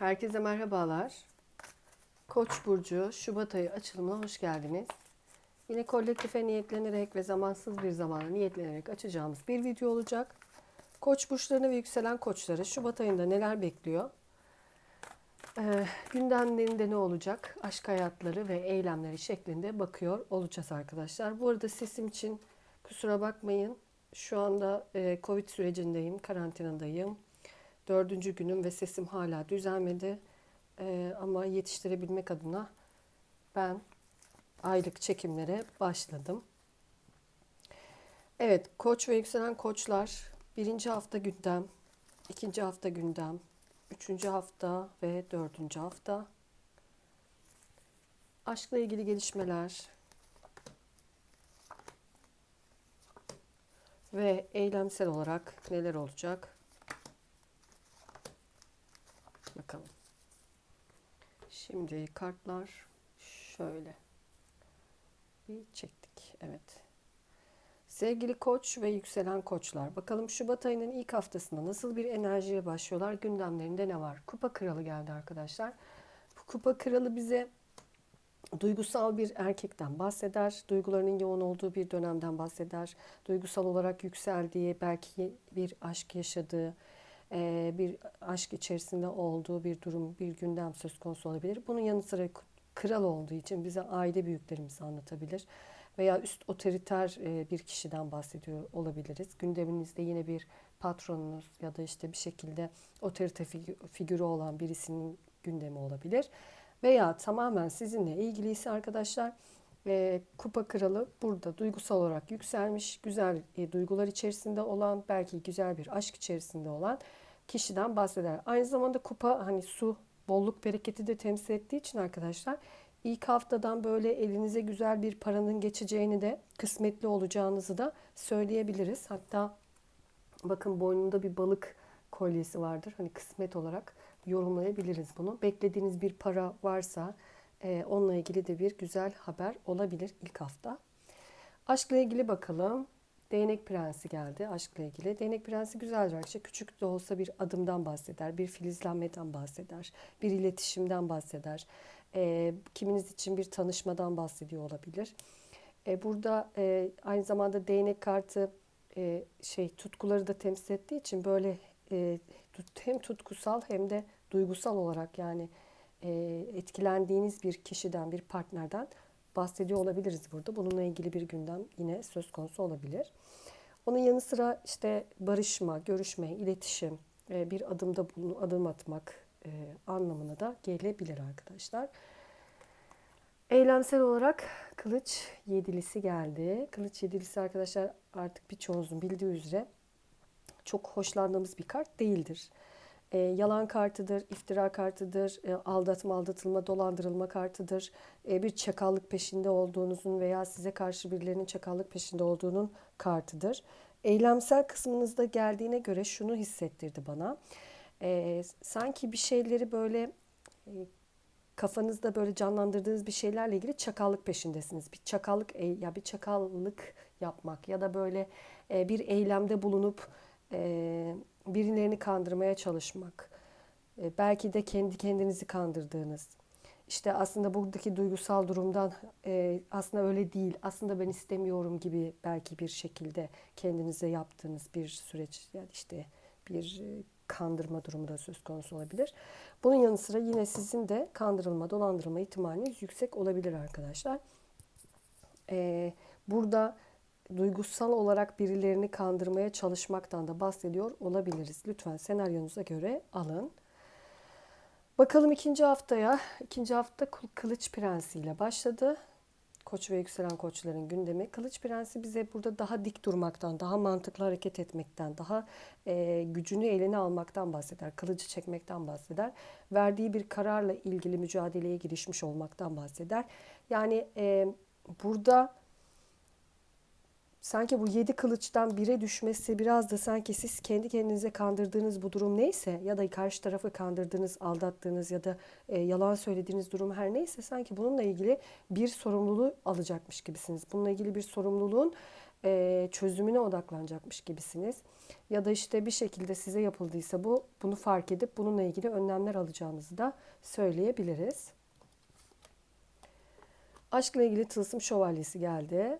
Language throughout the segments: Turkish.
Herkese merhabalar. Koç burcu Şubat ayı açılımına hoş geldiniz. Yine kolektife niyetlenerek ve zamansız bir zamana niyetlenerek açacağımız bir video olacak. Koç burçlarını ve yükselen koçları Şubat ayında neler bekliyor? Ee, gündemlerinde ne olacak? Aşk hayatları ve eylemleri şeklinde bakıyor olacağız arkadaşlar. Bu arada sesim için kusura bakmayın. Şu anda e, Covid sürecindeyim, karantinadayım. Dördüncü günüm ve sesim hala düzelmedi. Ee, ama yetiştirebilmek adına ben aylık çekimlere başladım. Evet, koç ve yükselen koçlar birinci hafta gündem, ikinci hafta gündem, üçüncü hafta ve dördüncü hafta. Aşkla ilgili gelişmeler ve eylemsel olarak neler olacak? Bakalım. Şimdi kartlar şöyle. Bir çektik. Evet. Sevgili koç ve yükselen koçlar. Bakalım Şubat ayının ilk haftasında nasıl bir enerjiye başlıyorlar? Gündemlerinde ne var? Kupa kralı geldi arkadaşlar. Bu kupa kralı bize duygusal bir erkekten bahseder. Duygularının yoğun olduğu bir dönemden bahseder. Duygusal olarak yükseldiği, belki bir aşk yaşadığı, bir aşk içerisinde olduğu bir durum, bir gündem söz konusu olabilir. Bunun yanı sıra kral olduğu için bize aile büyüklerimizi anlatabilir. Veya üst otoriter bir kişiden bahsediyor olabiliriz. Gündeminizde yine bir patronunuz ya da işte bir şekilde otorite figürü olan birisinin gündemi olabilir. Veya tamamen sizinle ilgiliyse arkadaşlar e, Kupa Kralı burada duygusal olarak yükselmiş, güzel e, duygular içerisinde olan, belki güzel bir aşk içerisinde olan kişiden bahseder. Aynı zamanda kupa hani su, bolluk, bereketi de temsil ettiği için arkadaşlar ilk haftadan böyle elinize güzel bir paranın geçeceğini de kısmetli olacağınızı da söyleyebiliriz. Hatta bakın boynunda bir balık kolyesi vardır. Hani kısmet olarak yorumlayabiliriz bunu. Beklediğiniz bir para varsa e, onunla ilgili de bir güzel haber olabilir ilk hafta. Aşkla ilgili bakalım. Değnek Prensi geldi aşkla ilgili. Değnek Prensi güzel akçe. Küçük de olsa bir adımdan bahseder, bir filizlenmeden bahseder, bir iletişimden bahseder. E, kiminiz için bir tanışmadan bahsediyor olabilir. E, burada e, aynı zamanda değnek kartı e, şey tutkuları da temsil ettiği için böyle e, hem tutkusal hem de duygusal olarak yani e, etkilendiğiniz bir kişiden, bir partnerden bahsediyor olabiliriz burada. Bununla ilgili bir gündem yine söz konusu olabilir. Onun yanı sıra işte barışma, görüşme, iletişim, e, bir adımda adım atmak e, anlamına da gelebilir arkadaşlar. Eylemsel olarak kılıç yedilisi geldi. Kılıç yedilisi arkadaşlar artık birçoğunuzun bildiği üzere çok hoşlandığımız bir kart değildir e, yalan kartıdır, iftira kartıdır, e, aldatma, aldatılma, dolandırılma kartıdır. E, bir çakallık peşinde olduğunuzun veya size karşı birilerinin çakallık peşinde olduğunun kartıdır. Eylemsel kısmınızda geldiğine göre şunu hissettirdi bana. E, sanki bir şeyleri böyle e, kafanızda böyle canlandırdığınız bir şeylerle ilgili çakallık peşindesiniz. Bir çakallık ya bir çakallık yapmak ya da böyle e, bir eylemde bulunup e, birilerini kandırmaya çalışmak, e, belki de kendi kendinizi kandırdığınız. İşte aslında buradaki duygusal durumdan e, aslında öyle değil, aslında ben istemiyorum gibi belki bir şekilde kendinize yaptığınız bir süreç yani işte bir e, kandırma durumu da söz konusu olabilir. Bunun yanı sıra yine sizin de kandırılma, dolandırılma ihtimaliniz yüksek olabilir arkadaşlar. Ee, burada duygusal olarak birilerini kandırmaya çalışmaktan da bahsediyor olabiliriz. Lütfen senaryonuza göre alın. Bakalım ikinci haftaya. İkinci hafta Kılıç Prensi ile başladı. Koç ve yükselen koçların gündemi. Kılıç Prensi bize burada daha dik durmaktan, daha mantıklı hareket etmekten, daha e, gücünü eline almaktan bahseder. Kılıcı çekmekten bahseder. Verdiği bir kararla ilgili mücadeleye girişmiş olmaktan bahseder. Yani e, burada sanki bu yedi kılıçtan bire düşmesi biraz da sanki siz kendi kendinize kandırdığınız bu durum neyse ya da karşı tarafı kandırdığınız, aldattığınız ya da e, yalan söylediğiniz durum her neyse sanki bununla ilgili bir sorumluluğu alacakmış gibisiniz. Bununla ilgili bir sorumluluğun e, çözümüne odaklanacakmış gibisiniz. Ya da işte bir şekilde size yapıldıysa bu bunu fark edip bununla ilgili önlemler alacağınızı da söyleyebiliriz. Aşkla ilgili tılsım şövalyesi geldi.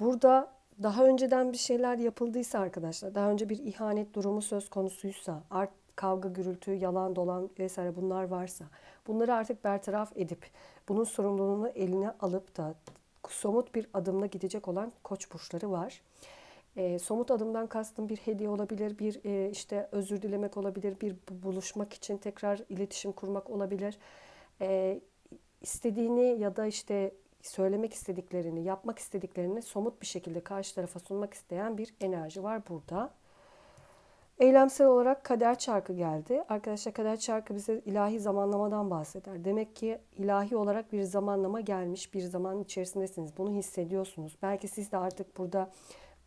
Burada daha önceden bir şeyler yapıldıysa arkadaşlar, daha önce bir ihanet durumu söz konusuysa, art, kavga, gürültü, yalan, dolan vesaire bunlar varsa, bunları artık bertaraf edip bunun sorumluluğunu eline alıp da somut bir adımla gidecek olan koç burçları var. E, somut adımdan kastım bir hediye olabilir, bir e, işte özür dilemek olabilir, bir buluşmak için tekrar iletişim kurmak olabilir. E, istediğini ya da işte söylemek istediklerini, yapmak istediklerini somut bir şekilde karşı tarafa sunmak isteyen bir enerji var burada. Eylemsel olarak kader çarkı geldi. Arkadaşlar kader çarkı bize ilahi zamanlamadan bahseder. Demek ki ilahi olarak bir zamanlama gelmiş, bir zaman içerisindesiniz. Bunu hissediyorsunuz. Belki siz de artık burada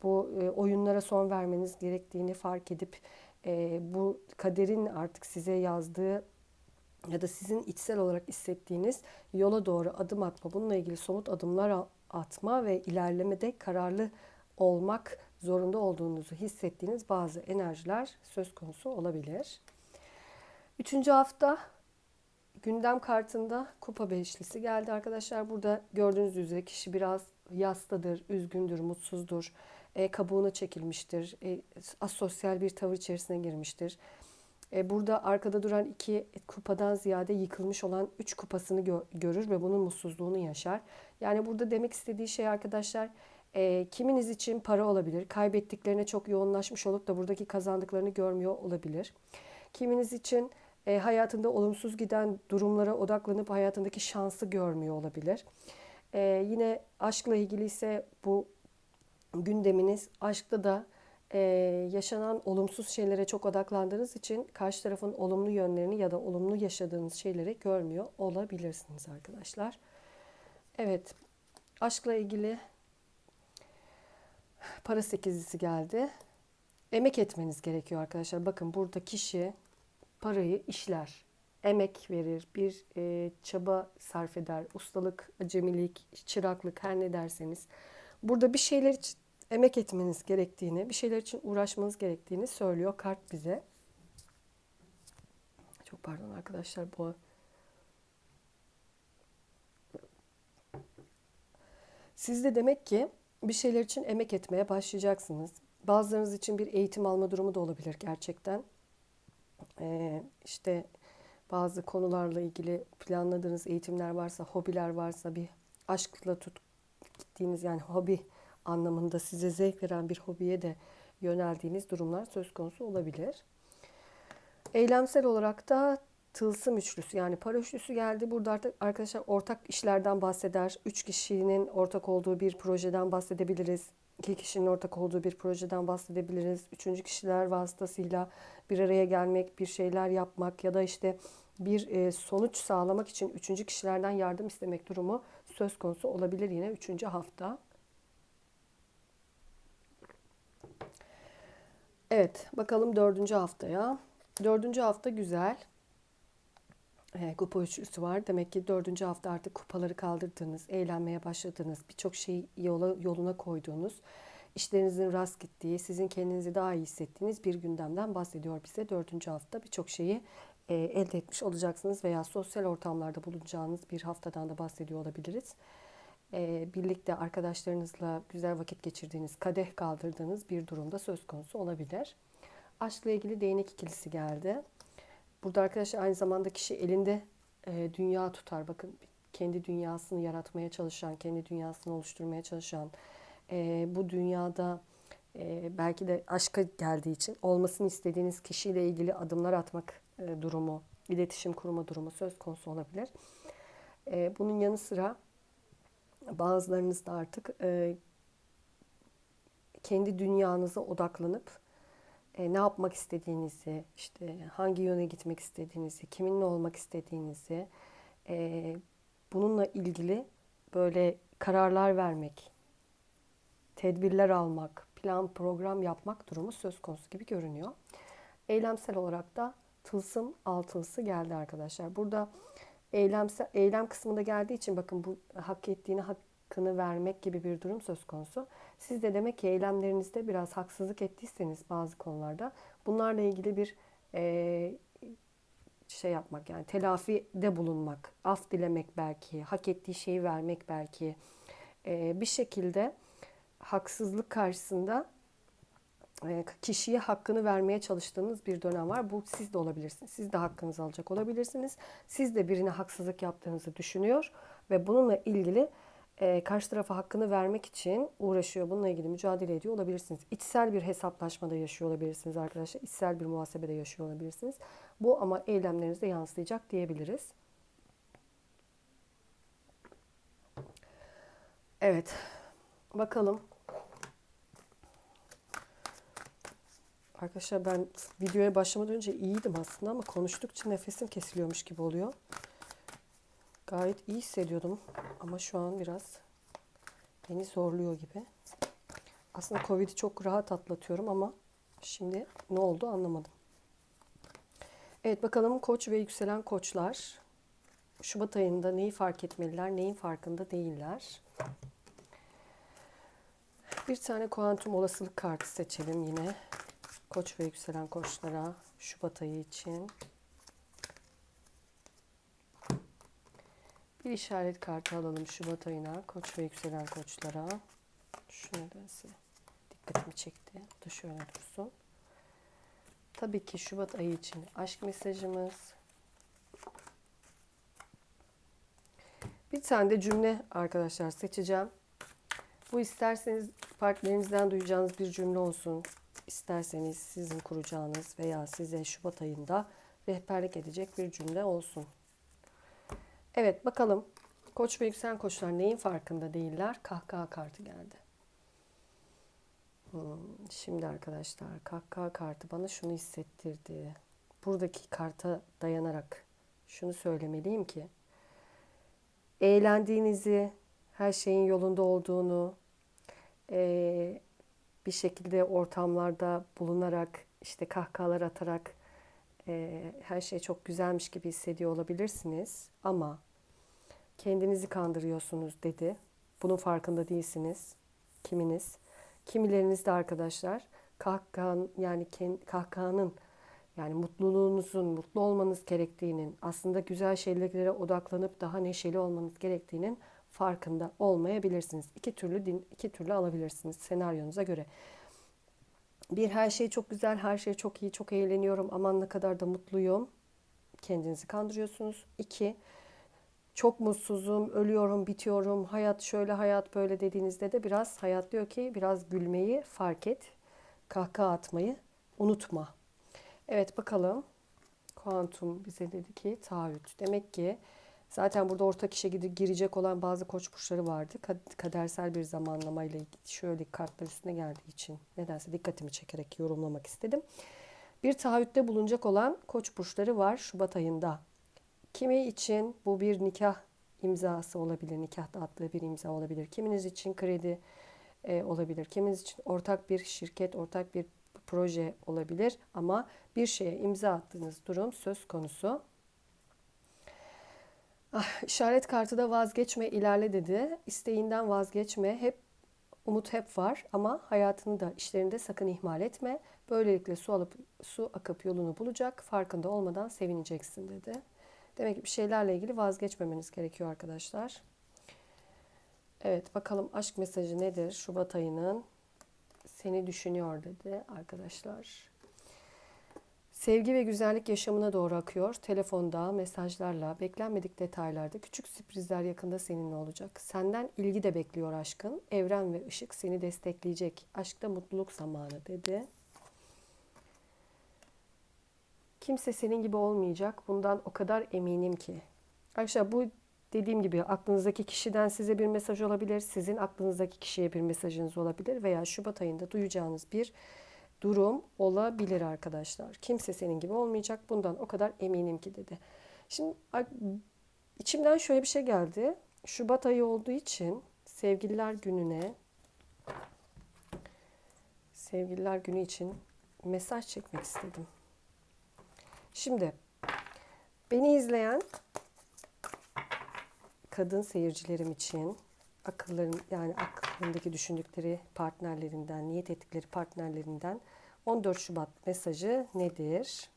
bu e, oyunlara son vermeniz gerektiğini fark edip e, bu kaderin artık size yazdığı ya da sizin içsel olarak hissettiğiniz yola doğru adım atma, bununla ilgili somut adımlar atma ve ilerlemede kararlı olmak zorunda olduğunuzu hissettiğiniz bazı enerjiler söz konusu olabilir. Üçüncü hafta gündem kartında kupa beşlisi geldi arkadaşlar. Burada gördüğünüz üzere kişi biraz yastadır, üzgündür, mutsuzdur, e, kabuğuna çekilmiştir, e, asosyal bir tavır içerisine girmiştir. E, burada arkada duran iki kupadan ziyade yıkılmış olan üç kupasını gö- görür ve bunun mutsuzluğunu yaşar. Yani burada demek istediği şey arkadaşlar e, kiminiz için para olabilir. Kaybettiklerine çok yoğunlaşmış olup da buradaki kazandıklarını görmüyor olabilir. Kiminiz için e, hayatında olumsuz giden durumlara odaklanıp hayatındaki şansı görmüyor olabilir. E, yine aşkla ilgili ise bu gündeminiz aşkta da e, yaşanan olumsuz şeylere çok odaklandığınız için karşı tarafın olumlu yönlerini ya da olumlu yaşadığınız şeyleri görmüyor olabilirsiniz arkadaşlar. Evet, aşkla ilgili para sekizlisi geldi. Emek etmeniz gerekiyor arkadaşlar. Bakın burada kişi parayı işler, emek verir, bir e, çaba sarf eder, ustalık, acemilik, çıraklık her ne derseniz. Burada bir şeyler emek etmeniz gerektiğini, bir şeyler için uğraşmanız gerektiğini söylüyor kart bize. Çok pardon arkadaşlar bu Siz de demek ki bir şeyler için emek etmeye başlayacaksınız. Bazılarınız için bir eğitim alma durumu da olabilir gerçekten. Ee, işte bazı konularla ilgili planladığınız eğitimler varsa, hobiler varsa bir aşkla tut gittiğiniz yani hobi anlamında size zevk veren bir hobiye de yöneldiğiniz durumlar söz konusu olabilir. Eylemsel olarak da tılsım üçlüsü yani para geldi. Burada artık arkadaşlar ortak işlerden bahseder. Üç kişinin ortak olduğu bir projeden bahsedebiliriz. İki kişinin ortak olduğu bir projeden bahsedebiliriz. Üçüncü kişiler vasıtasıyla bir araya gelmek, bir şeyler yapmak ya da işte bir e, sonuç sağlamak için üçüncü kişilerden yardım istemek durumu söz konusu olabilir yine üçüncü hafta. Evet, bakalım dördüncü haftaya. Dördüncü hafta güzel. E, kupa üçlüsü var. Demek ki dördüncü hafta artık kupaları kaldırdığınız, eğlenmeye başladığınız, birçok şeyi yola, yoluna koyduğunuz, işlerinizin rast gittiği, sizin kendinizi daha iyi hissettiğiniz bir gündemden bahsediyor bize. Dördüncü hafta birçok şeyi e, elde etmiş olacaksınız veya sosyal ortamlarda bulunacağınız bir haftadan da bahsediyor olabiliriz e, birlikte arkadaşlarınızla güzel vakit geçirdiğiniz, kadeh kaldırdığınız bir durumda söz konusu olabilir. Aşkla ilgili değnek ikilisi geldi. Burada arkadaşlar aynı zamanda kişi elinde e, dünya tutar. Bakın kendi dünyasını yaratmaya çalışan, kendi dünyasını oluşturmaya çalışan, e, bu dünyada e, belki de aşka geldiği için olmasını istediğiniz kişiyle ilgili adımlar atmak e, durumu, iletişim kurma durumu söz konusu olabilir. Bunun yanı sıra bazılarınız da artık e, kendi dünyanıza odaklanıp e, ne yapmak istediğinizi, işte hangi yöne gitmek istediğinizi, kiminle olmak istediğinizi, e, bununla ilgili böyle kararlar vermek, tedbirler almak, plan program yapmak durumu söz konusu gibi görünüyor. Eylemsel olarak da tılsım altılısı geldi arkadaşlar. Burada eylemsel, eylem kısmında geldiği için bakın bu hak ettiğini hak hakkını vermek gibi bir durum söz konusu. Siz de demek ki eylemlerinizde biraz haksızlık ettiyseniz bazı konularda bunlarla ilgili bir e, şey yapmak yani telafide bulunmak, af dilemek belki, hak ettiği şeyi vermek belki e, bir şekilde haksızlık karşısında kişiye hakkını vermeye çalıştığınız bir dönem var. Bu siz de olabilirsiniz. Siz de hakkınızı alacak olabilirsiniz. Siz de birine haksızlık yaptığınızı düşünüyor ve bununla ilgili e, karşı tarafa hakkını vermek için uğraşıyor. Bununla ilgili mücadele ediyor olabilirsiniz. İçsel bir hesaplaşmada yaşıyor olabilirsiniz arkadaşlar. İçsel bir muhasebede yaşıyor olabilirsiniz. Bu ama eylemlerinize yansıyacak diyebiliriz. Evet. Bakalım. Arkadaşlar ben videoya başlamadan önce iyiydim aslında ama konuştukça nefesim kesiliyormuş gibi oluyor. Gayet iyi hissediyordum ama şu an biraz beni zorluyor gibi. Aslında Covid'i çok rahat atlatıyorum ama şimdi ne oldu anlamadım. Evet bakalım koç ve yükselen koçlar Şubat ayında neyi fark etmeliler, neyin farkında değiller. Bir tane kuantum olasılık kartı seçelim yine. Koç ve yükselen koçlara Şubat ayı için. Bir işaret kartı alalım Şubat ayına. Koç ve yükselen koçlara. Şu nedense dikkatimi çekti. Bu da şöyle dursun. Tabii ki Şubat ayı için aşk mesajımız. Bir tane de cümle arkadaşlar seçeceğim. Bu isterseniz partnerinizden duyacağınız bir cümle olsun. İsterseniz sizin kuracağınız veya size Şubat ayında rehberlik edecek bir cümle olsun. Evet bakalım koç ve yükselen koçlar neyin farkında değiller? Kahkaha kartı geldi. Hmm, şimdi arkadaşlar kahkaha kartı bana şunu hissettirdi. Buradaki karta dayanarak şunu söylemeliyim ki eğlendiğinizi, her şeyin yolunda olduğunu, e, bir şekilde ortamlarda bulunarak, işte kahkahalar atarak e, her şey çok güzelmiş gibi hissediyor olabilirsiniz. Ama kendinizi kandırıyorsunuz dedi. Bunun farkında değilsiniz. Kiminiz? Kimileriniz de arkadaşlar kahkahan yani kahkahanın yani mutluluğunuzun, mutlu olmanız gerektiğinin, aslında güzel şeylere odaklanıp daha neşeli olmanız gerektiğinin farkında olmayabilirsiniz. İki türlü din, iki türlü alabilirsiniz senaryonuza göre. Bir her şey çok güzel, her şey çok iyi, çok eğleniyorum, aman ne kadar da mutluyum. Kendinizi kandırıyorsunuz. İki, çok mutsuzum, ölüyorum, bitiyorum, hayat şöyle, hayat böyle dediğinizde de biraz hayat diyor ki biraz gülmeyi fark et, kahkaha atmayı unutma. Evet bakalım. Kuantum bize dedi ki taahhüt. Demek ki zaten burada ortak işe girecek olan bazı koç burçları vardı. Kadersel bir zamanlamayla şöyle kartlar üstüne geldiği için nedense dikkatimi çekerek yorumlamak istedim. Bir taahhütte bulunacak olan koç burçları var Şubat ayında. Kimi için bu bir nikah imzası olabilir, nikahta attığı bir imza olabilir. Kiminiz için kredi e, olabilir. Kiminiz için ortak bir şirket, ortak bir proje olabilir ama bir şeye imza attığınız durum söz konusu. Ah, işaret kartı da vazgeçme, ilerle dedi. İsteğinden vazgeçme. Hep umut hep var ama hayatını da işlerinde sakın ihmal etme. Böylelikle su alıp su akıp yolunu bulacak. Farkında olmadan sevineceksin dedi. Demek ki bir şeylerle ilgili vazgeçmemeniz gerekiyor arkadaşlar. Evet bakalım aşk mesajı nedir? Şubat ayının seni düşünüyor dedi arkadaşlar. Sevgi ve güzellik yaşamına doğru akıyor. Telefonda, mesajlarla, beklenmedik detaylarda küçük sürprizler yakında seninle olacak. Senden ilgi de bekliyor aşkın. Evren ve ışık seni destekleyecek. Aşkta mutluluk zamanı dedi. Kimse senin gibi olmayacak. Bundan o kadar eminim ki. Arkadaşlar bu dediğim gibi aklınızdaki kişiden size bir mesaj olabilir. Sizin aklınızdaki kişiye bir mesajınız olabilir. Veya Şubat ayında duyacağınız bir durum olabilir arkadaşlar. Kimse senin gibi olmayacak. Bundan o kadar eminim ki dedi. Şimdi içimden şöyle bir şey geldi. Şubat ayı olduğu için sevgililer gününe sevgililer günü için mesaj çekmek istedim. Şimdi beni izleyen kadın seyircilerim için akılların yani aklındaki düşündükleri partnerlerinden, niyet ettikleri partnerlerinden 14 Şubat mesajı nedir?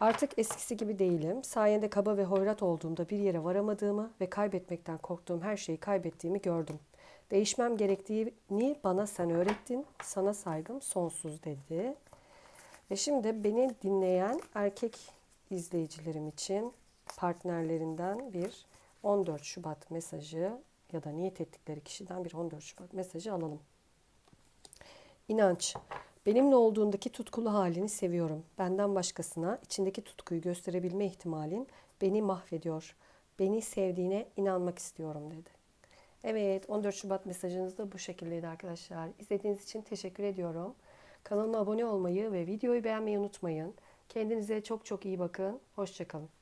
Artık eskisi gibi değilim. Sayende kaba ve hoyrat olduğumda bir yere varamadığımı ve kaybetmekten korktuğum her şeyi kaybettiğimi gördüm. Değişmem gerektiğini bana sen öğrettin. Sana saygım sonsuz dedi. Ve şimdi beni dinleyen erkek izleyicilerim için partnerlerinden bir 14 Şubat mesajı ya da niyet ettikleri kişiden bir 14 Şubat mesajı alalım. İnanç. Benimle olduğundaki tutkulu halini seviyorum. Benden başkasına içindeki tutkuyu gösterebilme ihtimalin beni mahvediyor. Beni sevdiğine inanmak istiyorum dedi. Evet 14 Şubat mesajınız da bu şekildeydi arkadaşlar. İzlediğiniz için teşekkür ediyorum. Kanalıma abone olmayı ve videoyu beğenmeyi unutmayın. Kendinize çok çok iyi bakın. Hoşçakalın.